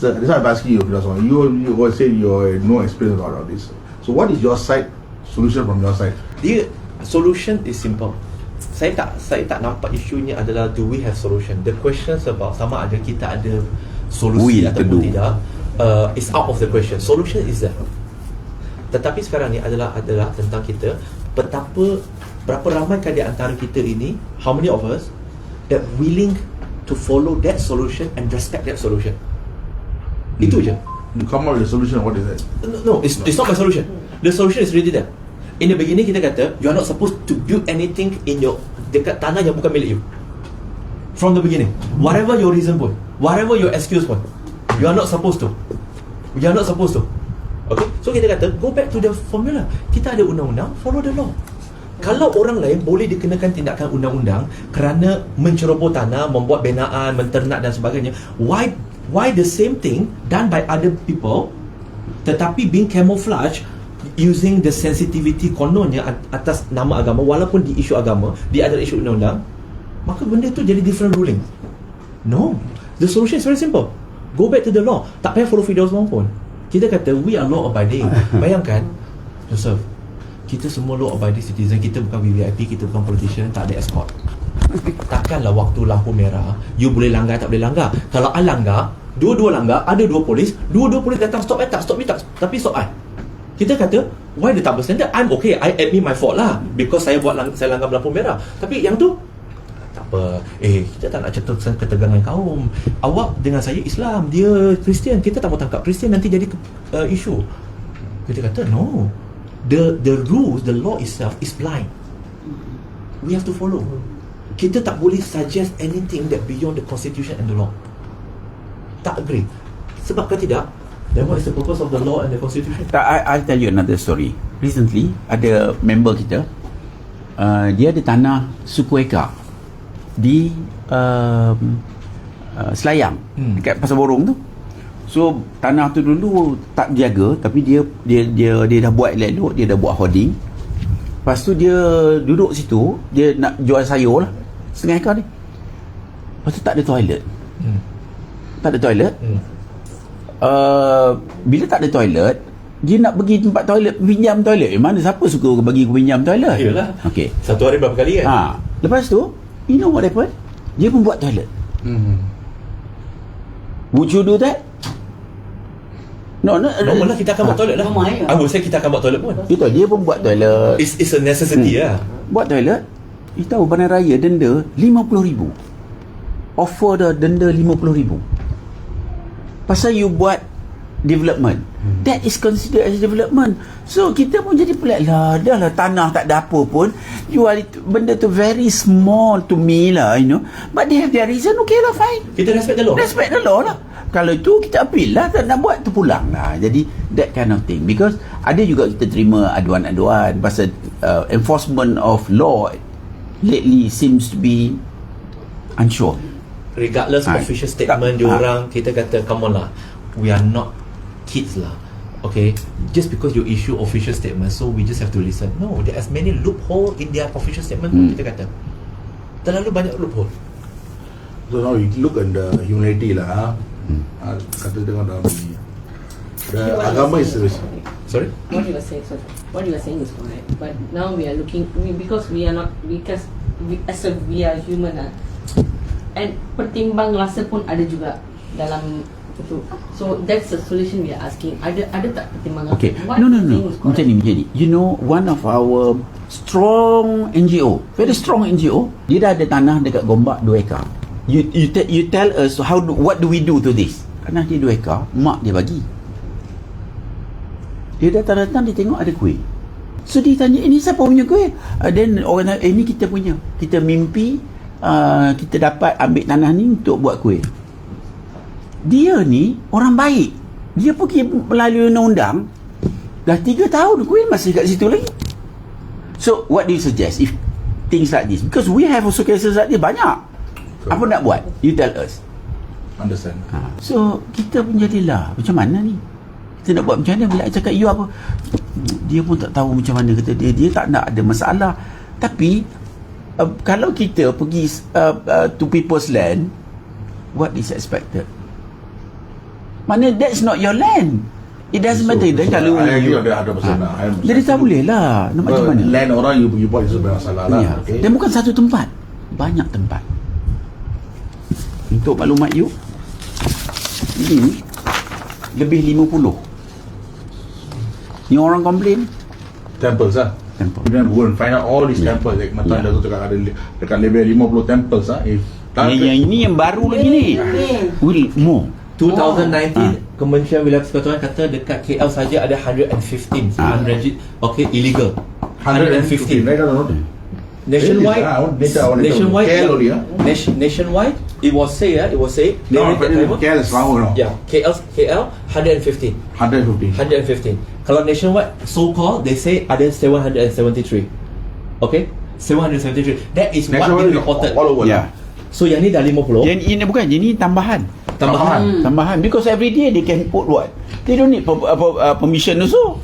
So, this is why I'm asking you, Firas. You, you always say you have no experience about all this. So what is your side solution from your side? Dia solution is simple. Saya tak saya tak nampak isunya adalah do we have solution. The questions about sama ada kita ada solusi to ataupun do. tidak uh, is out of the question. Solution is there. Tetapi sekarang ni adalah adalah tentang kita betapa berapa ramaikah di antara kita ini how many of us that willing to follow that solution and respect that solution. Itu je. You come up with a solution, what is that? No, no it's, it's not my solution. The solution is already there. In the beginning kita kata you are not supposed to build anything in your dekat tanah yang bukan milik you. From the beginning, whatever your reason pun, whatever your excuse pun, you are not supposed to. You are not supposed to. Okay, so kita kata go back to the formula. Kita ada undang-undang, follow the law. Kalau orang lain boleh dikenakan tindakan undang-undang kerana menceroboh tanah, membuat binaan, menternak dan sebagainya, why why the same thing done by other people tetapi being camouflage using the sensitivity kononnya at- atas nama agama walaupun di isu agama di adalah isu undang-undang maka benda tu jadi different ruling. No. The solution is very simple. Go back to the law. Tak payah follow Firdaus Wong pun. Kita kata we are law abiding. Bayangkan Joseph kita semua law abiding citizen. Kita bukan VVIP kita bukan politician tak ada escort. Takkanlah waktu lampu merah you boleh langgar tak boleh langgar. Kalau I langgar dua-dua langgar ada dua polis dua-dua polis datang stop I tak stop you tak tapi stop I kita kata why the double standard? I'm okay I admit my fault lah because saya buat lang- saya langgar lampu merah. Tapi yang tu tak apa. Eh kita tak nak cetuskan ketegangan kaum. Awak dengan saya Islam dia Kristian kita tak mau tangkap Kristian nanti jadi uh, isu. Kita kata no. The the rules the law itself is blind. We have to follow. Kita tak boleh suggest anything that beyond the constitution and the law tak agree sebab kalau tidak then what is the purpose of the law and the constitution Tak, I, I'll tell you another story. Recently, ada member kita, uh, dia ada tanah suku eka di um, uh, Selayang, Hmm. dekat Pasar Borong tu. So, tanah tu dulu tak jaga, tapi dia dia dia dia dah buat elok, dia dah buat hoarding. Lepas tu dia duduk situ, dia nak jual sayur lah. Setengah ekar ni. Lepas tu tak ada toilet. hmm. Tak ada toilet. Hmm. uh, bila tak ada toilet dia nak pergi tempat toilet pinjam toilet. Eh, mana siapa suka bagi aku pinjam toilet? Yelah. okey. Satu hari berapa kali kan? Ha. Lepas tu you know what happened? Dia pun buat toilet. Mm-hmm. would you do that? No no normal lah kita akan buat toilet lah. Normal je. I would say kita akan buat toilet pun. Itu dia pun buat toilet. It's, it's a necessity Hmm. lah buat toilet you tahu bandar raya denda RM50,000 offer dah denda RM50,000 pasal you buat development. Hmm. that is considered as development. So kita pun jadi pelik. Lah dah lah tanah tak ada apa pun. Jual itu benda tu very small to me lah you know. But they have their reason okay lah fine. Kita respect the law. Respect the law lah. Kalau itu kita appeal lah tak nak buat tu pulang lah. Jadi that kind of thing. Because ada juga kita terima aduan-aduan pasal uh, enforcement of law. Lately seems to be unsure regardless Ah, official statement dia ah. orang kita kata come on lah we are not kids lah okay just because you issue official statement so we just have to listen no there are many loophole in their official statement Hmm. kita kata terlalu banyak loophole So now you look at the humanity lah. Ha? Ah, kata tengok dalam ni. The agama is sorry What you are saying, sorry. What you are saying is correct. But now we are looking we, because we are not because we, as a we are human ah. And pertimbang rasa pun ada juga dalam itu. So that's the solution we are asking. Ada ada tak pertimbang rasa? Okay. What No, no, no. Macam ni, macam ni. You know, one of our strong NGO, very strong NGO, dia dah ada tanah dekat Gombak 2 ekar. You you, te- you tell us how do, what do we do to this? Tanah dia 2 ekar, mak dia bagi. Dia datang-datang, dia tengok ada kuih. So dia tanya, ini siapa punya kuih? Uh, then orang tanya, eh ni kita punya. Kita mimpi, uh, kita dapat ambil tanah ni untuk buat kuih. Dia ni orang baik. Dia pergi melalui undang-undang. Dah 3 tahun kuih masih kat situ lagi. So what do you suggest if things like this? Because we have also cases like this banyak. Apa nak buat? You tell us. understand. Ha. So kita pun jadilah macam mana ni? Kita nak buat macam mana bila I cakap you apa? Dia pun tak tahu macam mana kata dia dia tak nak ada masalah. Tapi uh, kalau kita pergi uh, uh, to people's land what is expected? Mana that's not your land. It doesn't matter. Kalau I agree on you, that 100% lah. I am- jadi tak boleh lah. Nak macam mana? Land orang you you buat itu sebenarnya masalah lah. Ya. Okay. Dan bukan satu tempat. Banyak tempat. Untuk maklumat you, ini lebih 50. Ni orang komplain. Temples lah. Temple. You can go and find out all these Yeah. temples. Like Matan Yeah. yeah. cakap ada dekat level 50 temples ah. If Yang, yang ini yang baru lagi ni. Will more. 2019 Ah. Kementerian Wilayah Persekutuan kata dekat KL saja ada 115 Ah. 100 okay illegal 115. Right? I don't know. nationwide nationwide only, ah. nation, nationwide it was say ah, it was say they No, but KL is no. yeah KL KL 115 150. 115 kalau nationwide so called they say ada 773 okay 773 that is what they reported all over. Lah. so yang ni dah 50 Yang ini bukan, yang ini tambahan. tambahan Tambahan because every day they can put what? They don't need per, uh, per, uh, permission also.